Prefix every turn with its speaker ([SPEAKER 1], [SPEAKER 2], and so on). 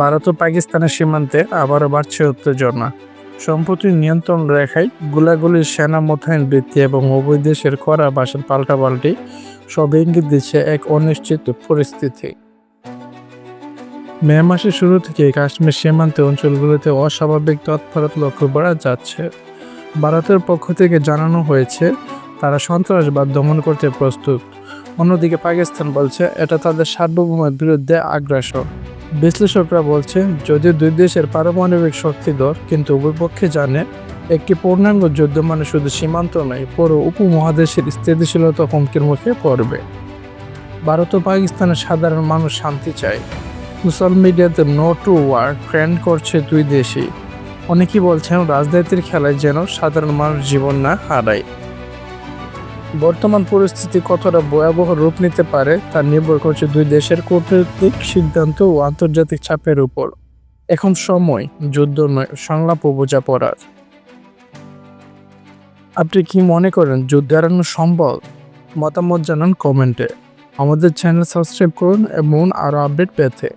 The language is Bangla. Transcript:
[SPEAKER 1] ভারত ও পাকিস্তানের সীমান্তে আবারও বাড়ছে উত্তেজনা। সম্প্রতি নিয়ন্ত্রণ রেখায় গুলাগুলির সেনা মোতায়েন বৃদ্ধি এবং উভয় দেশের করা বাসের পাল্টাপাল্টি সব ইঙ্গিত দিচ্ছে এক অনিশ্চিত পরিস্থিতি। মে মাসের শুরু থেকে কাশ্মীর সীমান্ত অঞ্চলগুলোতে অস্বাভাবিক তৎপরতা লক্ষ্য করা যাচ্ছে। ভারতের পক্ষ থেকে জানানো হয়েছে, তারা সন্ত্রাসবাদ দমন করতে প্রস্তুত। অন্যদিকে পাকিস্তান বলছে, এটা তাদের সার্বভৌমের বিরুদ্ধে আগ্রাসন। বিশ্লেষকরা বলছে যদি দুই দেশের পারমাণবিক শক্তিধর কিন্তু উভয় পক্ষে জানে, একটি পূর্ণাঙ্গ যুদ্ধ মানে শুধু সীমান্ত নয়, পুরো উপমহাদেশের স্থিতিশীলতা হুমকির মুখে পড়বে। ভারত ও পাকিস্তানের সাধারণ মানুষ শান্তি চায়। সোশ্যাল মিডিয়াতে নো টু ওয়ার ট্রেন্ড করছে দুই দেশই। অনেকেই বলছেন, রাজনীতির খেলায় যেন সাধারণ মানুষ জীবন না হারায়। বর্তমান পরিস্থিতি কতটা ভয়াবহ রূপ নিতে পারে তা নির্ভর করছে দুই দেশের কূটনৈতিক সিদ্ধান্ত ও আন্তর্জাতিক চাপের উপর। এখন সময়, যুদ্ধ নয়, সংলাপ ও বোঝাপড়ার আপনি কি মনে করেন যুদ্ধ এড়ানো সম্ভব? মতামত জানান কমেন্টে। আমাদের চ্যানেল সাবস্ক্রাইব করুন এবং আরও আপডেট পেতে।